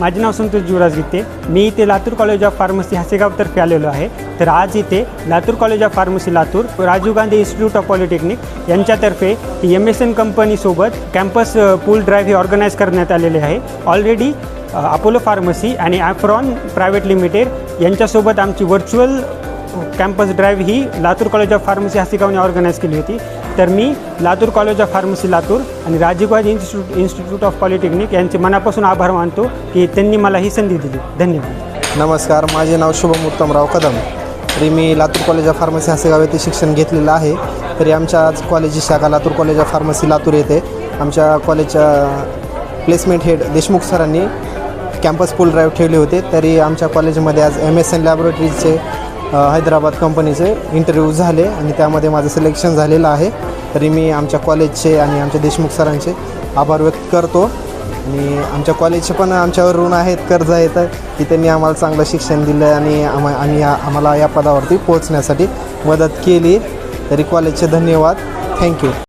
माझे नाव संतोष जुवराज गीते मी इथे लातूर कॉलेज ऑफ फार्मसी हसेगावतर्फे आलेलो आहे. तर आज इथे Latur college of pharmacy Latur Rajiv Gandhi institute of polytechnic यांच्यातर्फे एम एस एन कंपनीसोबत कॅम्पस पूल ड्राईव्ह हे ऑर्गनाईज करण्यात आलेले आहे. ऑलरेडी अपोलो फार्मसी आणि ॲफ्रॉन प्रायव्हेट लिमिटेड यांच्यासोबत आमची व्हर्च्युअल कॅम्पस ड्राईव्ह ही लातूर कॉलेज ऑफ फार्मसी हसेगावने ऑर्गनाईज केली होती. तर मी Latur college of pharmacy Latur आणि Rajiv Gandhi institute institute of polytechnic यांचे मनापासून आभार मानतो की त्यांनी मला ही संधी दिली. धन्यवाद. नमस्कार माझे नाव शुभम उत्तमराव कदम. तरी मी Latur college of pharmacy Hasegaon येथे शिक्षण घेतलेलं आहे. तरी आमच्या आज कॉलेजची शाखा Latur college of pharmacy Latur येथे आमच्या कॉलेजच्या प्लेसमेंट हेड देशमुख सरांनी कॅम्पस पूल ड्राईव्ह ठेवले होते. तरी आमच्या कॉलेजमध्ये आज एम एस एन लॅबोरेटरीजचे हैदराबाद कंपनीचे इंटरव्ह्यू झाले आणि त्यामध्ये माझं सिलेक्शन झालेलं आहे. तरी मी आमच्या कॉलेजचे आणि आमच्या देशमुख सरांचे आभार व्यक्त करतो. आणि आमच्या कॉलेजचे पण आमच्यावर ऋण आहेत कर्ज आहेत की त्यांनी आम्हाला चांगलं शिक्षण दिलं आणि आम्हा आम्ही आम्हाला या पदावरती पोहोचण्यासाठी मदत केली. तरी कॉलेजचे धन्यवाद. थँक्यू